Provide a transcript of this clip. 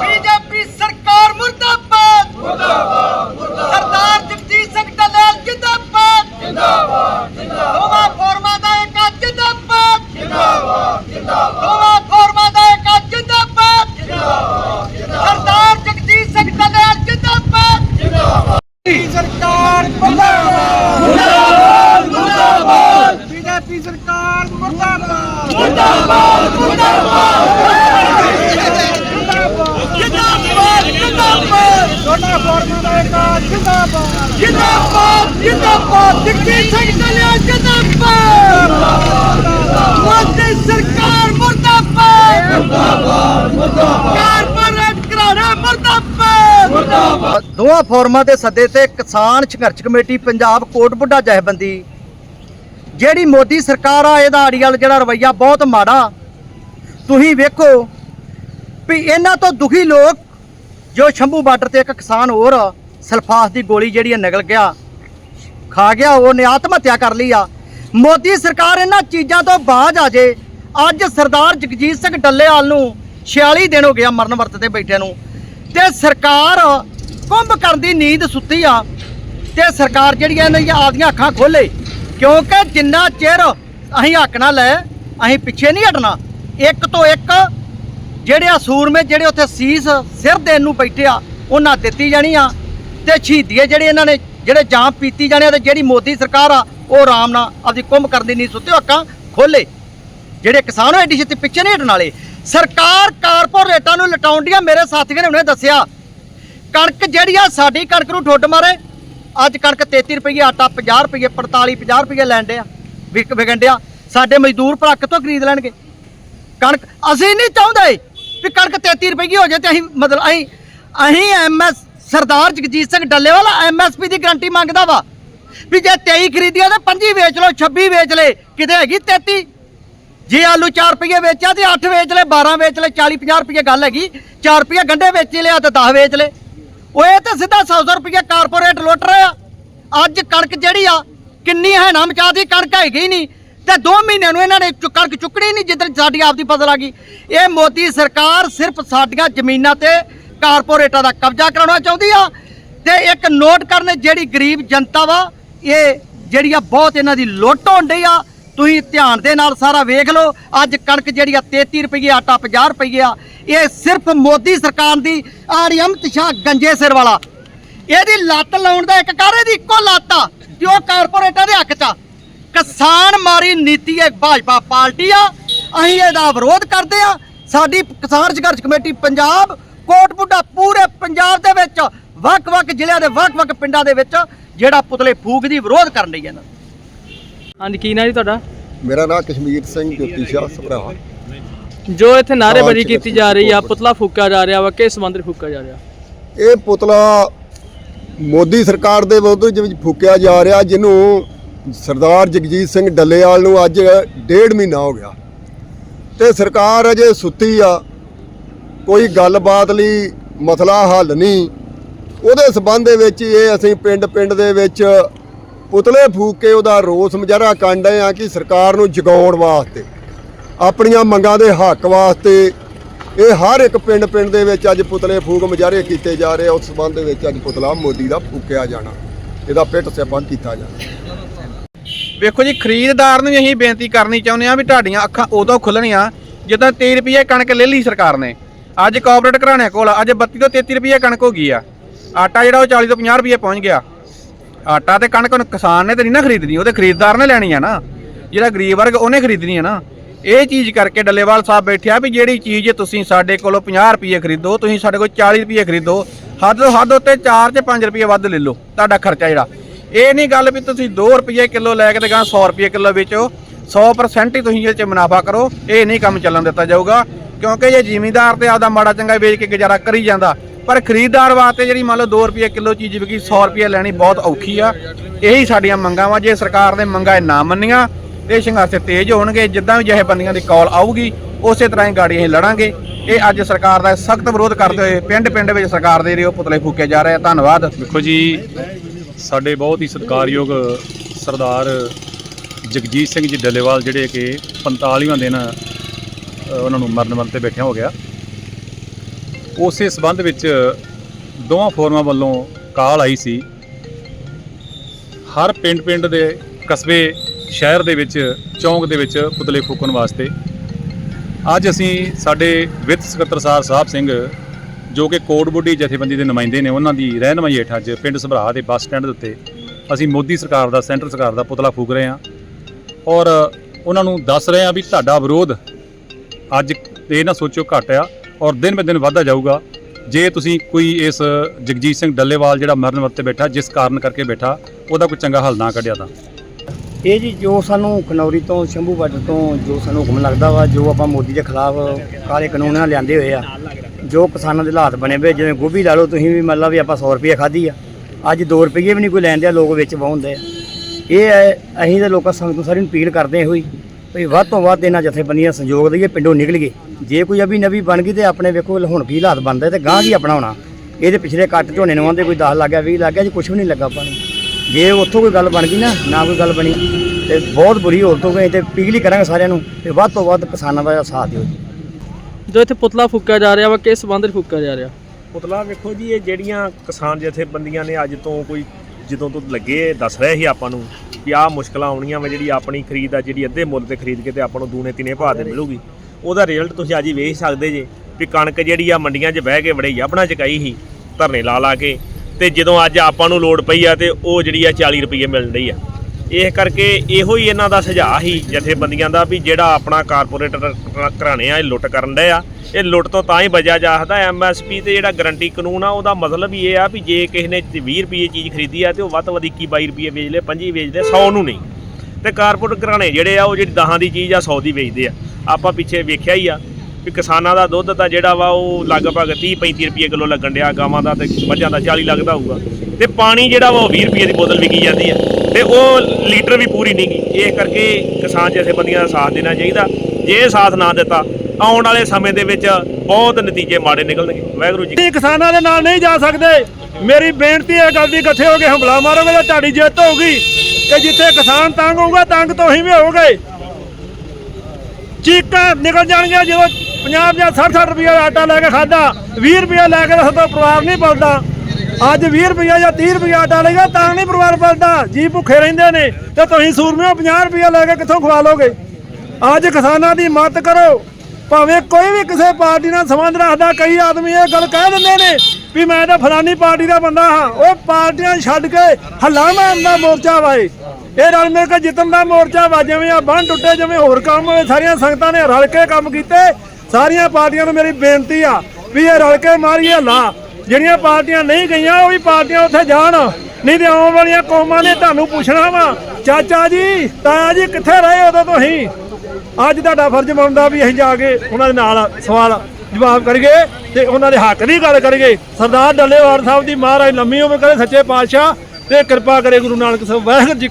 BJP ਸਰਕਾਰ ਮੁਰਦਾਬਾਦ ਮੁਰਦਾਬਾਦ ਸਰਦਾਰ ਜਗਜੀਤ ਸਿੰਘ ਡੱਲੇਲ ਜਿੰਦਾਬਾਦ ਜਿੰਦਾਬਾਦ ਜਿੰਦਾਬਾਦ ਦੋਵਾਂ ਫੋਰਮਾਂ ਦਾ ਇੱਕ ਜਿੰਦਾਬਾਦ ਜਿੰਦਾਬਾਦ ਜਿੰਦਾਬਾਦ ਦੋਵਾਂ ਫੋਰਮਾਂ ਦਾ ਇੱਕ ਜਿੰਦਾਬਾਦ ਜਿੰਦਾਬਾਦ ਸਰਦਾਰ ਜਗਜੀਤ ਸਿੰਘ ਡੱਲੇਲ ਜਿੰਦਾਬਾਦ ਜਿੰਦਾਬਾਦ ਸਰਕਾਰ ਮੁਰਦਾਬਾਦ ਮੁਰਦਾਬਾਦ ਮੁਰਦਾਬਾਦ ਬੀਜੇਪੀ ਸਰਕਾਰ ਮੁਰਦਾਬਾਦ ਜਿੰਦਾਬਾਦ ਜਿੰਦਾਬਾਦ ਦੋਨਾਂ ਫੋਰਮਾਂ ਦਾ ਇੱਕ ਜਿੰਦਾਬਾਦ। ਜਿੰਦਾਬਾਦ ਜਿੰਦਾਬਾਦ ਜਗਜੀਤ ਸਿੰਘ ਡੱਲੇਲ ਜਿੰਦਾਬਾਦ। ਮੋਦੀ ਸਰਕਾਰ ਮੁਰਦਾਬਾਦ। ਮੁਰਦਾਬਾਦ ਮੁਰਦਾਬਾਦ। ਕਾਰਪੋਰੇਟ ਘਰਾਣਾ ਮੁਰਦਾਬਾਦ। ਦੋਵਾਂ ਫੋਰਮਾਂ ਦੇ ਸੱਦੇ ਤੇ ਕਿਸਾਨ ਸੰਘਰਸ਼ ਕਮੇਟੀ ਪੰਜਾਬ ਕੋਟਬੁੱਢਾ ਜਥੇਬੰਦੀ। ਜਿਹੜੀ ਮੋਦੀ ਸਰਕਾਰ ਆ ਇਹਦਾ ਅੜੀਅਲ ਜਿਹੜਾ ਰਵਈਆ ਬਹੁਤ ਮਾੜਾ। ਤੁਸੀਂ ਵੇਖੋ ਵੀ ਇਹਨਾਂ ਤੋਂ ਦੁਖੀ ਲੋਕ ਜੋ ਸ਼ੰਭੂ ਬਾਰਡਰ ਤੇ ਇੱਕ ਕਿਸਾਨ ਹੋਰ ਸਲਫਾਸ ਦੀ ਗੋਲੀ ਜਿਹੜੀ ਆ ਨਿਕਲ ਗਿਆ, ਖਾ ਗਿਆ, ਉਹਨੇ ਆਤਮ ਹੱਤਿਆ ਕਰ ਲਈ ਆ। ਮੋਦੀ ਸਰਕਾਰ ਇਹਨਾਂ ਚੀਜ਼ਾਂ ਤੋਂ ਬਾਜ ਆ ਜੇ। ਅੱਜ ਸਰਦਾਰ ਜਗਜੀਤ ਸਿੰਘ ਡੱਲੇਵਾਲ ਨੂੰ 46 ਦਿਨ ਹੋ ਗਿਆ ਮਰਨ ਵਰਤ ਤੇ ਬੈਠਿਆਂ ਨੂੰ। ਤੇ ਸਰਕਾਰ ਕੁੰਭ ਕਰਨ ਦੀ ਨੀਂਦ ਸੁੱਤੀ ਆ। ਤੇ ਸਰਕਾਰ ਜਿਹੜੀ ਹੈ ਇਹਨਾਂ ਦੀਆਂ ਆਪਦੀਆਂ ਅੱਖਾਂ ਖੋਲੇ ਕਿਉਂਕਿ ਜਿੰਨਾ ਚਿਰ ਅਸੀਂ ਹੱਕ ਨਾ ਲੈ, ਅਸੀਂ ਪਿੱਛੇ ਨਹੀਂ ਹਟਣਾ। ਇੱਕ ਤੋਂ ਇੱਕ ਜਿਹੜੇ ਆ ਸੂਰਮੇ ਜਿਹੜੇ ਉੱਥੇ ਸੀਸ ਸਿਰ ਦੇਣ ਨੂੰ ਬੈਠੇ ਆ, ਉਹਨਾਂ ਦਿੱਤੀ ਜਾਣੀ ਆ। ਤੇ ਸ਼ਹੀਦੀਏ ਜਿਹੜੇ ਇਹਨਾਂ ਨੇ, ਜਿਹੜੇ ਜਾਮ ਪੀਤੀ ਜਾਣੇ ਆ ਤੇ ਜਿਹੜੀ ਮੋਦੀ ਸਰਕਾਰ ਆ, ਉਹ ਆਰਾਮ ਨਾਲ ਆਪਦੀ ਕੁੰਭ ਕਰਨ ਦੀ ਨਹੀਂ ਸੁੱਤੇ ਅੱਖਾਂ ਖੋਲੇ ਜਿਹੜੇ ਕਿਸਾਨ ਹੋ ਐਡੀ ਛੇਤੀ ਪਿੱਛੇ ਨਹੀਂ ਹਟਣ ਵਾਲੇ। ਸਰਕਾਰ ਕਾਰਪੋਰੇਟਾਂ ਨੂੰ ਲਟਾਉਣ ਦੀਆਂ ਮੇਰੇ ਸਾਥੀਆਂ ਨੇ ਉਹਨੇ ਦੱਸਿਆ। ਕਣਕ ਜਿਹੜੀ ਆ, ਸਾਡੀ ਕਣਕ ਨੂੰ ਠੁੱਡ ਮਾਰੇ। ਅੱਜ ਕਣਕ 33 ਰੁਪਏ ਆਟਾ 50 ਰੁਪਏ 45 50 ਰੁਪਏ ਲੈਣ ਡਿਆ ਵਿਕ ਵਿਕਣ ਸਾਡੇ ਮਜ਼ਦੂਰ ਭਰਾ ਕਿੱਥੋਂ ਖਰੀਦ ਲੈਣਗੇ? ਕਣਕ ਅਸੀਂ ਨਹੀਂ ਚਾਹੁੰਦੇ ਵੀ ਕਣਕ 33 ਰੁਪਏ ਹੋ ਜਾਏ ਤੇ ਅਸੀਂ ਮਤਲਬ ਅਸੀਂ ਅਸੀਂ ਐਮਐਸ ਸਰਦਾਰ ਜਗਜੀਤ ਸਿੰਘ ਡੱਲੇਵਾਲ ਐਮਐਸਪੀ ਦੀ ਗਰੰਟੀ ਮੰਗਦਾ ਵਾ ਵੀ ਜੇ 23 ਖਰੀਦਿਆ ਤਾਂ 25 ਵੇਚ ਲਓ 26 ਵੇਚ ਲੈ ਕਿਤੇ ਹੈਗੀ 33 ਜੇ ਆਲੂ 4 ਰੁਪਏ ਵੇਚਿਆ ਤੇ 8 ਵੇਚ ਲੈ 12 ਵੇਚ ਲੈ 40 50 ਰੁਪਏ ਗੱਲ ਹੈਗੀ। 4 ਰੁਪਏ ਗੰਡੇ ਵੇਚ ਲਿਆ ਤੇ 10 ਵੇਚ ਲੈ ਉਹ ਇਹ ਤਾਂ ਸਿੱਧਾ 100 ਰੁਪਏ ਕਾਰਪੋਰੇਟ ਲੁੱਟ ਰਿਹਾ ਅੱਜ ਕਣਕ ਜਿਹੜੀ ਆ, ਕਿੰਨੀ ਹੈ ਨਾ ਮਚਾਦੀ ਕਣਕ ਹੈਗੀ ਨਹੀਂ। ਤੇ 2 ਮਹੀਨਿਆਂ ਨੂੰ ਇਹਨਾਂ ਨੇ ਚੁ- ਕਣਕ ਚੁੱਕਣੀ ਨਹੀਂ ਜਿੱਦਣ ਸਾਡੀ ਆਪਦੀ ਫਸਲ ਆ ਗਈ। ਇਹ ਮੋਦੀ ਸਰਕਾਰ ਸਿਰਫ ਸਾਡੀਆਂ ਜ਼ਮੀਨਾਂ ਤੇ ਕਾਰਪੋਰੇਟਾਂ ਦਾ ਕਬਜ਼ਾ ਕਰਾਉਣਾ ਚਾਹੁੰਦੀ ਆ ਤੇ ਇੱਕ ਨੋਟ ਕਰਨ ਜਿਹੜੀ ਗਰੀਬ ਜਨਤਾ ਵਾ, ਇਹ ਜਿਹੜੀ ਆ ਬਹੁਤ ਇਹਨਾਂ ਦੀ ਲੁੱਟ ਹੋਣ ਡਈ ਆ। ਤੁਸੀਂ ਧਿਆਨ ਦੇ ਨਾਲ ਸਾਰਾ ਵੇਖ ਲਓ, ਅੱਜ ਕਣਕ ਜਿਹੜੀ ਆ 33 ਰੁਪਏ ਆਟਾ 50 ਰੁਪਏ ਆ। ਇਹ ਸਿਰਫ ਮੋਦੀ ਸਰਕਾਰ ਦੀ ਆੜੀ ਅਮਿਤ ਸ਼ਾਹ ਗੰਜੇ ਸਿਰ ਵਾਲਾ। ਇਹਦੀ ਲੱਤ ਲਾਉਣ ਦਾ ਇੱਕ ਕਾਰੇ ਦੀ ਇੱਕੋ ਲੱਤ ਆ ਤੇ ਉਹ ਕਾਰਪੋਰੇਟਾਂ ਦੇ ਹੱਕ 'ਚ ਆ। ਕਿਸਾਨ ਮਾਰੀ ਨੀਤੀ ਹੈ ਭਾਜਪਾ ਪਾਰਟੀ ਆ। ਅਸੀਂ ਇਹਦਾ ਵਿਰੋਧ ਕਰਦੇ ਆ। ਸਾਡੀ ਕਿਸਾਨ ਸੰਘਰਸ਼ ਕਮੇਟੀ ਪੰਜਾਬ ਕੋਟਬੁੱਢਾ ਪੂਰੇ ਪੰਜਾਬ ਦੇ ਵਿੱਚ ਵੱਖ-ਵੱਖ ਜ਼ਿਲ੍ਹਿਆਂ ਦੇ ਵੱਖ-ਵੱਖ ਪਿੰਡਾਂ ਦੇ ਵਿੱਚ ਜਿਹੜਾ ਪੁਤਲੇ ਫੂਕ ਦੀ ਵਿਰੋਧ ਕਰਨ ਲਈ ਇਹਨਾਂ ਹਾਂਜੀ ਕੀ ਨਾਂ ਜੀ ਤੁਹਾਡਾ? ਮੇਰਾ ਨਾਮ ਕਸ਼ਮੀਰ ਸਿੰਘ ਜੋਤੀ ਸ਼ਾਹ ਸਭਰਾਵਾ। ਜੋ ਇੱਥੇ ਨਾਅਰੇਬਾਜ਼ੀ ਹਾਂ, ਕੀਤੀ ਜਾ ਰਹੀ ਆ ਪੁਤਲਾ ਫੂਕਿਆ ਜਾ ਰਿਹਾ ਵਾ ਕਿਸ ਸੰਬੰਧ ਫੂਕਿਆ ਜਾ ਰਿਹਾ? ਇਹ ਪੁਤਲਾ ਮੋਦੀ ਸਰਕਾਰ ਦੇ ਵਿਰੁੱਧ ਵਿੱਚ ਫੂਕਿਆ ਜਾ ਰਿਹਾ ਜਿਹਨੂੰ ਸਰਦਾਰ ਜਗਜੀਤ ਸਿੰਘ ਡੱਲੇਵਾਲ ਨੂੰ ਅੱਜ ਡੇਢ ਮਹੀਨਾ ਹੋ ਗਿਆ। ਤੇ ਸਰਕਾਰ ਅਜੇ ਸੁੱਤੀ ਆ ਕੋਈ ਗੱਲਬਾਤ ਲਈ ਮਸਲਾ ਹੱਲ ਨਹੀਂ। ਉਹਦੇ ਸਬੰਧ ਦੇ ਵਿੱਚ ਇਹ ਅਸੀਂ ਪਿੰਡ ਪਿੰਡ ਦੇ ਵਿੱਚ ਪੁਤਲੇ ਫੂਕ ਕੇ ਉਹਦਾ ਰੋਸ ਮੁਜ਼ਾਹਰਾ ਕਰਨ ਡਏ ਆ ਕਿ ਸਰਕਾਰ ਨੂੰ ਜਗਾਉਣ ਵਾਸਤੇ, ਆਪਣੀਆਂ ਮੰਗਾਂ ਦੇ ਹੱਕ ਵਾਸਤੇ ਇਹ ਹਰ ਇੱਕ ਪਿੰਡ ਪਿੰਡ ਦੇ ਵਿੱਚ ਅੱਜ ਪੁਤਲੇ ਫੂਕ ਮੁਜ਼ਾਹਰੇ ਕੀਤੇ ਜਾ ਰਹੇ ਆ। ਉਸ ਸਬੰਧ ਦੇ ਵਿੱਚ ਅੱਜ ਪੁਤਲਾ ਮੋਦੀ ਦਾ ਫੂਕਿਆ ਜਾਣਾ, ਇਹਦਾ ਪਿੱਟ ਸਿਆਪਾ ਕੀਤਾ ਜਾਣਾ। ਵੇਖੋ ਜੀ, ਖਰੀਦਦਾਰ ਨੂੰ ਵੀ ਅਸੀਂ ਬੇਨਤੀ ਕਰਨੀ ਚਾਹੁੰਦੇ ਆ ਵੀ ਤੁਹਾਡੀਆਂ ਅੱਖਾਂ ਉਦੋਂ ਖੁੱਲਣੀਆਂ ਜਦੋਂ 23 ਰੁਪਏ ਕਣਕ ਲੈ ਲਈ ਸਰਕਾਰ ਨੇ। ਅੱਜ ਕੋਆਪਰੇਟ ਘਰਾਣਿਆਂ ਕੋਲ ਅੱਜ 32 ਤੋਂ 33 ਰੁਪਏ ਕਣਕ ਹੋ ਗਈ ਆ। ਆਟਾ ਜਿਹੜਾ ਉਹ 40 ਤੋਂ 50 ਰੁਪਏ ਪਹੁੰਚ ਗਿਆ। ਆਟਾ ਤੇ ਕਣਕ ਨੂੰ ਕਿਸਾਨ ਨੇ ਤੇ ਨਹੀਂ ਨਾ ਖਰੀਦਣੀ ਉਹਦੇ ਖਰੀਦਦਾਰ ਨੇ ਲੈਣੀ ਆ ਨਾ। ਜਿਹੜਾ ਗਰੀਬ ਵਰਗ ਉਹਨੇ ਖਰੀਦਣੀ ਆ ਨਾ। ਇਹ ਚੀਜ਼ ਕਰਕੇ ਡੱਲੇਵਾਲ ਸਾਹਿਬ ਬੈਠਿਆ ਵੀ ਜਿਹੜੀ ਚੀਜ਼ ਤੁਸੀਂ ਸਾਡੇ ਕੋਲੋਂ 50 ਰੁਪਏ ਖਰੀਦੋ, ਤੁਸੀਂ ਸਾਡੇ ਕੋਲ 40 ਰੁਪਏ ਖਰੀਦੋ, ਹੱਦ ਤੋਂ ਹੱਦ ਉੱਤੇ 4 ਤੇ 5 ਰੁਪਏ ਵੱਧ ਲੈ ਲਓ, ਤੁਹਾਡਾ ਖਰਚਾ ਜਿਹੜਾ। ਇਹ ਨਹੀਂ ਗੱਲ ਵੀ ਤੁਸੀਂ 2 ਰੁਪਏ ਕਿਲੋ ਲੈ ਕੇ ਤੇ ਗਾਂ 100 ਰੁਪਏ ਕਿਲੋ ਵੇਚੋ 100% ਹੀ ਤੁਸੀਂ ਇਹ ਚ ਮੁਨਾਫਾ ਕਰੋ, ਇਹ ਨਹੀਂ ਕੰਮ ਚੱਲਣ ਦਿੱਤਾ ਜਾਊਗਾ। ਕਿਉਂਕਿ ਜੇ ਜ਼ਿਮੀਂਦਾਰ ਤੇ ਆਪਦਾ ਮਾੜਾ ਚੰਗਾ ਵੇਚ ਕੇ ਗੁਜ਼ਾਰਾ ਕਰੀ ਜਾਂਦਾ, ਪਰ ਖਰੀਦਦਾਰ ਵਾਸਤੇ ਜਿਹੜੀ ਮੰਨ ਲਓ 2 ਰੁਪਏ ਕਿਲੋ ਚੀਜ਼ ਵਿਕੀ 100 ਰੁਪਏ ਲੈਣੀ ਬਹੁਤ ਔਖੀ ਆ। ਇਹੀ ਸਾਡੀਆਂ ਮੰਗਾਂ ਵਾ, ਜੇ ਸਰਕਾਰ ਨੇ ਮੰਗਾਂ ਨਾ ਮੰਨੀਆਂ ਇਹ ਸੰਘਰਸ਼ ਤੇਜ਼ ਹੋਣਗੇ, ਜਿੱਦਾਂ ਵੀ ਜਹੇਬੰਦੀਆਂ ਦੀ ਕਾਲ ਆਊਗੀ, ਉਸੇ ਤਰ੍ਹਾਂ ਹੀ ਗਾੜੀ ਅਸੀਂ ਲੜਾਂਗੇ। ਇਹ ਅੱਜ ਸਰਕਾਰ ਦਾ ਸਖਤ ਵਿਰੋਧ ਕਰਦੇ ਹੋਏ ਪਿੰਡ ਪਿੰਡ ਵਿੱਚ ਸਰਕਾਰ ਦੇ ਰਿਓ ਪੁਤਲੇ ਫੂਕੇ ਜਾ ਰਹੇ ਆ। ਧੰਨਵਾਦ। ਦੇਖੋ ਜੀ, ਸਾਡੇ ਬਹੁਤ ਹੀ ਸਤਿਕਾਰਯੋਗ ਸਰਦਾਰ ਜਗਜੀਤ ਸਿੰਘ ਜੀ ਡੱਲੇਵਾਲ, ਜਿਹੜੇ ਕਿ 45ਵਾਂ ਦਿਨ ਉਹਨਾਂ ਨੂੰ ਮਰਨ ਮਰਨ ਤੇ ਬੈਠਿਆ ਹੋ ਗਿਆ। ਉਸੇ ਸਬੰਧ ਵਿੱਚ ਦੋਵਾਂ ਫੋਰਮਾਂ ਵੱਲੋਂ ਕਾਲ ਆਈ ਸੀ। ਹਰ ਪਿੰਡ-ਪਿੰਡ ਦੇ ਕਸਬੇ, ਸ਼ਹਿਰ ਦੇ ਵਿੱਚ, ਚੌਂਕ ਦੇ ਵਿੱਚ ਪੁਤਲੇ ਫੂਕਣ ਵਾਸਤੇ। ਅੱਜ ਅਸੀਂ ਸਾਡੇ ਵਿੱਤ ਸਕੱਤਰ ਸਾਹਿਬ ਸਾਹਿਬ ਸਿੰਘ, ਜੋ ਕਿ ਕੋਟਬੁੱਢੀ ਜਥੇਬੰਦੀ ਦੇ ਨੁਮਾਇੰਦੇ ਨੇ, ਉਹਨਾਂ ਦੀ ਰਹਿਨਮਾਈ ਹੇਠ ਅੱਜ ਪਿੰਡ ਸਭਰਾ ਦੇ ਬੱਸ ਸਟੈਂਡ ਦੇ ਉੱਤੇ ਅਸੀਂ ਮੋਦੀ ਸਰਕਾਰ ਦਾ, ਸੈਂਟਰ ਸਰਕਾਰ ਦਾ ਪੁਤਲਾ ਫੂਕ ਰਹੇ ਹਾਂ। ਔਰ ਉਹਨਾਂ ਨੂੰ ਦੱਸ ਰਹੇ ਹਾਂ ਵੀ ਤੁਹਾਡਾ ਵਿਰੋਧ ਅੱਜ ਇਹ ਨਾ ਸੋਚੋ ਘਟ ਆ ਔਰ ਦਿਨ ਬ ਦਿਨ ਵੱਧਦਾ ਜਾਊਗਾ। ਜੇ ਤੁਸੀਂ ਕੋਈ ਇਸ ਜਗਜੀਤ ਸਿੰਘ ਡੱਲੇਵਾਲ ਜਿਹੜਾ ਮਰਨ ਵਰਤੇ ਬੈਠਾ, ਜਿਸ ਕਾਰਨ ਕਰਕੇ ਬੈਠਾ, ਉਹਦਾ ਕੋਈ ਚੰਗਾ ਹੱਲ ਨਾ ਕੱਢਿਆ ਤਾਂ। ਇਹ ਜੀ ਜੋ ਸਾਨੂੰ ਖਨੌਰੀ ਤੋਂ, ਸ਼ੰਭੂ ਬਾਰਡਰ ਤੋਂ ਜੋ ਸਾਨੂੰ ਹੁਕਮ ਲੱਗਦਾ ਵਾ, ਜੋ ਆਪਾਂ ਮੋਦੀ ਦੇ ਖਿਲਾਫ ਕਾਲੇ ਕਾਨੂੰਨ ਨਾਲ ਲਿਆਂਦੇ ਹੋਏ ਆ, ਜੋ ਕਿਸਾਨਾਂ ਦੇ ਹਾਲਾਤ ਬਣੇ ਹੋਏ ਜਿਵੇਂ ਗੋਭੀ ਲਾ ਲਓ, ਤੁਸੀਂ ਵੀ ਮੰਨ ਲਓ ਵੀ ਆਪਾਂ 100 ਰੁਪਏ ਖਾਧੀ ਆ। ਅੱਜ 2 ਰੁਪਏ ਵੀ ਨਹੀਂ ਕੋਈ ਲੈਂਦੇ ਆ ਲੋਕ ਵਿੱਚ ਵਾਹੁੰਦੇ ਆ ਇਹ ਅਸੀਂ ਤਾਂ ਲੋਕਾਂ ਸੰਗਤ ਨੂੰ ਸਾਰੀ ਨੂੰ ਅਪੀਲ ਕਰਦੇ ਹੋਈ ਵੀ ਵੱਧ ਤੋਂ ਵੱਧ ਇਹਨਾਂ ਜਥੇਬੰਦੀਆਂ ਸੰਯੋਗ ਦਈਏ ਪਿੰਡੋਂ ਨਿਕਲੀਏ ਜੇ ਕੋਈ ਅਭੀ ਨਵੀਂ ਬਣ ਗਈ ਤੇ ਆਪਣੇ ਵੇਖੋ ਹੁਣ ਕੀ ਹਾਲਾਤ ਬਣਦੇ ਤੇ ਗਾਂ ਕੀ ਆਪਣਾ ਹੋਣਾ। ਇਹਦੇ ਪਿਛਲੇ ਕੱਟ ਝੋਨੇ ਨੂੰ ਆਂਦੇ ਕੋਈ 10 ਲੱਗ ਗਿਆ 20 ਲੱਗ ਗਿਆ ਜੀ ਕੁਝ ਵੀ ਨਹੀਂ ਲੱਗਾ ਪਾਣੀ ਜੇ ਉੱਥੋਂ ਕੋਈ ਗੱਲ ਬਣ ਗਈ ਨਾ ਨਾ ਕੋਈ ਗੱਲ ਬਣੀ। ਤੇ ਬਹੁਤ ਬੁਰੀ ਹਾਲਤ ਹੋ ਗਈ ਤੇ ਪਿਗਲੀ ਕਰਾਂਗੇ ਸਾਰਿਆਂ ਨੂੰ ਤੇ ਵੱਧ ਤੋਂ ਵੱਧ ਕਿਸਾਨਾਂ ਦਾ ਸਾਥ ਦਿਓ ਜੀ। ਜੋ ਇੱਥੇ ਪੁਤਲਾ ਫੂਕਿਆ ਜਾ ਰਿਹਾ ਵਾ ਕਿਸ ਸੰਬੰਧ ਵਿੱਚ ਫੂਕਿਆ ਜਾ ਰਿਹਾ? ਪੁਤਲਾ ਵੇਖੋ ਜੀ ਇਹ ਜਿਹੜੀਆਂ ਕਿਸਾਨ ਜਥੇਬੰਦੀਆਂ ਨੇ ਅੱਜ ਤੋਂ ਕੋਈ ਜਦੋਂ ਤੋਂ ਲੱਗੇ ਦੱਸ ਰਹੇ ਸੀ ਆਪਾਂ ਨੂੰ ਕਿ ਆਹ ਮੁਸ਼ਕਲਾਂ ਆਉਣੀਆਂ ਵਾ ਜਿਹੜੀ ਆਪਣੀ ਖਰੀਦ ਆ ਜਿਹੜੀ ਅੱਧੇ ਮੁੱਲ ਤੇ ਖਰੀਦ ਕੇ ਤੇ ਆਪਾਂ ਨੂੰ ਦੂਨੇ ਤਿਨੇ ਭਾਅ ਤੇ ਮਿਲੂਗੀ। ਉਹਦਾ ਰਿਜ਼ਲਟ ਤੁਸੀਂ ਅੱਜ ਹੀ ਵੇਖ ਸਕਦੇ ਜੇ ਵੀ ਕਣਕ ਜਿਹੜੀ ਆ ਮੰਡੀਆਂ 'ਚ ਬਹਿ ਕੇ ਬੜੇ ਯਾਬਣਾ ਚਕਾਈ ਸੀ ਧਰਨੇ ਲਾ ਲਾ ਕੇ ਤੇ ਜਦੋਂ ਅੱਜ ਆਪਾਂ ਨੂੰ ਲੋੜ ਪਈ ਆ ਤੇ ਉਹ ਜਿਹੜੀ ਆ 40 ਰੁਪਏ ਮਿਲਣ ਡਈ ਆ। ਇਹ ਕਰਕੇ ਇਹੋ ਹੀ ਇਹਨਾਂ ਦਾ ਸੁਝਾਅ ਹੀ ਜਥੇਬੰਦੀਆਂ ਦਾ ਵੀ ਜਿਹੜਾ ਆਪਣਾ ਕਾਰਪੋਰੇਟ ਘਰਾਣੇ ਆ ਇਹ ਲੁੱਟ ਕਰਨ ਡਏ ਆ। ਇਹ ਲੁੱਟ ਤੋਂ ਤਾਂ ਹੀ ਬਚਿਆ ਜਾ ਸਕਦਾ। ਐਮਐਸਪੀ ਤੇ ਜਿਹੜਾ ਗਰੰਟੀ ਕਾਨੂੰਨ ਆ, ਉਹਦਾ ਮਤਲਬ ਹੀ ਇਹ ਆ ਵੀ ਜੇ ਕਿਸੇ ਨੇ 20 ਰੁਪਏ ਚੀਜ਼ ਖਰੀਦੀ ਆ ਤੇ ਉਹ ਵੱਧ ਤੋਂ ਵੱਧ 21 22 ਰੁਪਏ ਵੇਚ ਲੇ 25 ਵੇਚ ਲੈ 100 ਨੂੰ ਨਹੀਂ। ਤੇ ਕਾਰਪੋਰੇਟ ਘਰਾਣੇ ਜਿਹੜੇ ਆ, ਉਹ ਜਿਹੜੀ 10 ਦੀ ਚੀਜ਼ ਆ 100 ਦੀ ਵੇਚਦੇ ਆ। ਆਪਾਂ ਪਿੱਛੇ ਵੇਖਿਆ ਹੀ ਆ ਵੀ ਕਿਸਾਨਾਂ ਦਾ ਦੁੱਧ ਤਾਂ ਜਿਹੜਾ ਵਾ, ਉਹ ਲਗਭਗ 30 35 ਰੁਪਏ ਕਿਲੋ ਲੱਗਣ ਡਿਆ, ਗਾਵਾਂ ਦਾ ਤੇ ਮੱਝਾਂ ਦਾ 40 ਲੱਗਦਾ ਹੋਊਗਾ। ਤੇ ਪਾਣੀ ਜਿਹੜਾ ਵਾ, ਉਹ 20 ਰੁਪਏ ਦੀ ਬੋਤਲ ਵਿਕੀ ਜਾਂਦੀ ਆ। ਤੇ ਉਹ ਲੀਡਰ ਵੀ ਪੂਰੀ ਨਹੀਂ ਗੀ ਇਹ ਕਰਕੇ ਕਿਸਾਨ ਜਥੇਬੰਦੀਆਂ ਦਾ ਸਾਥ ਦੇਣਾ ਚਾਹੀਦਾ। ਜੇ ਸਾਥ ਨਾ ਦਿੱਤਾ, ਆਉਣ ਵਾਲੇ ਸਮੇਂ ਦੇ ਵਿੱਚ ਬਹੁਤ ਨਤੀਜੇ ਮਾੜੇ ਨਿਕਲਣਗੇ। ਵਾਹਿਗੁਰੂ ਜੀ ਅਸੀਂ ਕਿਸਾਨਾਂ ਦੇ ਨਾਲ ਨਹੀਂ ਜਾ ਸਕਦੇ। ਮੇਰੀ ਬੇਨਤੀ ਹੈ ਗੱਲ ਦੀ ਇਕੱਠੇ ਹੋ ਕੇ ਹਮਲਾ ਮਾਰੋਗੇ ਤਾਂ ਤੁਹਾਡੀ ਜਿੱਤ ਹੋਊਗੀ। ਤੇ ਜਿੱਥੇ ਕਿਸਾਨ ਤੰਗ ਹੋਊਗਾ, ਤੰਗ ਤੋਂ ਹੀ ਵੀ ਹੋਵੋਗੇ ਚੀਕਾਂ ਨਿਕਲ ਜਾਣਗੀਆਂ ਜਦੋਂ 50 ਜਾਂ 60 60 ਰੁਪਏ ਆਟਾ ਲੈ ਕੇ ਖਾਦਾ 20 ਰੁਪਏ ਲੈ ਕੇ ਤਾਂ ਪਰਿਵਾਰ ਨਹੀਂ ਪਲਦਾ ਅੱਜ 20 ਰੁਪਇਆ ਜਾਂ 30 ਰੁਪਇਆ ਆਟਾ ਲਏਗਾ, ਤਾਂ ਨਹੀਂ ਪਰਿਵਾਰ ਪਲਦਾ ਜੀ ਭੁੱਖੇ ਰਹਿੰਦੇ ਨੇ, ਤੇ ਤੁਸੀਂ ਸੂਰਮਿਓ 50 ਰੁਪਏ ਲੈ ਕੇ ਕਿੱਥੋਂ ਖਵਾ ਲੋਗੇ? ਅੱਜ ਕਿਸਾਨਾਂ ਦੀ ਮਦਦ ਕਰੋ। ਭਾਵੇਂ ਕੋਈ ਵੀ ਕਿਸੇ ਪਾਰਟੀ ਨਾਲ ਸੰਬੰਧ ਰੱਖਦਾ, ਕਈ ਆਦਮੀ ਇਹ ਗੱਲ ਕਹਿ ਦਿੰਦੇ ਨੇ ਵੀ ਮੈਂ ਤਾਂ ਫਲਾਨੀ ਪਾਰਟੀ ਦਾ ਬੰਦਾ ਹਾਂ। ਉਹ ਪਾਰਟੀਆਂ ਛੱਡ ਕੇ ਹੱਲਾ ਮਾਰਨ ਦਾ ਮੋਰਚਾ ਵਾਏ ਇਹ ਰਲ ਮਿਲ ਕੇ ਜਿੱਤਣ ਦਾ ਮੋਰਚਾ ਵਾ, ਜਿਵੇਂ ਆ ਬੰਨ ਟੁੱਟੇ, ਜਿਵੇਂ ਹੋਰ ਕੰਮ ਹੋਏ, ਸਾਰੀਆਂ ਸੰਗਤਾਂ ਨੇ ਰਲ ਕੇ ਕੰਮ ਕੀਤੇ। ਸਾਰੀਆਂ ਪਾਰਟੀਆਂ ਨੂੰ ਮੇਰੀ ਬੇਨਤੀ ਆ ਵੀ ਇਹ ਰਲ ਕੇ ਮਾਰੀਏ, ਲਾ। ਜਿਹੜੀਆਂ ਪਾਰਟੀਆਂ ਨਹੀਂ ਗਈਆਂ, ਉਹ ਵੀ ਪਾਰਟੀਆਂ ਉੱਥੇ ਜਾਣ। ਨਹੀਂ ਤੇ ਆਉਣ ਵਾਲੀਆਂ ਕੌਮਾਂ ਨੇ ਤੁਹਾਨੂੰ ਪੁੱਛਣਾ ਵਾ, ਚਾਚਾ ਜੀ, ਤਾਇਆ ਜੀ ਕਿੱਥੇ ਰਹੇ ਉਦੋਂ ਤੁਸੀਂ ਅੱਜ ਤੁਹਾਡਾ ਫਰਜ਼ ਬਣਦਾ ਵੀ ਅਸੀਂ ਜਾ ਕੇ ਉਹਨਾਂ ਦੇ ਨਾਲ ਸਵਾਲ ਜਵਾਬ ਕਰੀਏ ਤੇ ਉਹਨਾਂ ਦੇ ਹੱਕ ਦੀ ਗੱਲ ਕਰੀਏ। ਸਰਦਾਰ ਡੱਲੇਵਾਲ ਸਾਹਿਬ ਦੀ ਮਹਾਰਾਜ ਲੰਮੀ ਉਮਰ ਕਰੇ, ਸੱਚੇ ਪਾਤਸ਼ਾਹ, ਤੇ ਕਿਰਪਾ ਕਰੇ ਗੁਰੂ ਨਾਨਕ ਸਾਹਿਬ, ਵਾਹਿਗੁਰੂ ਜੀ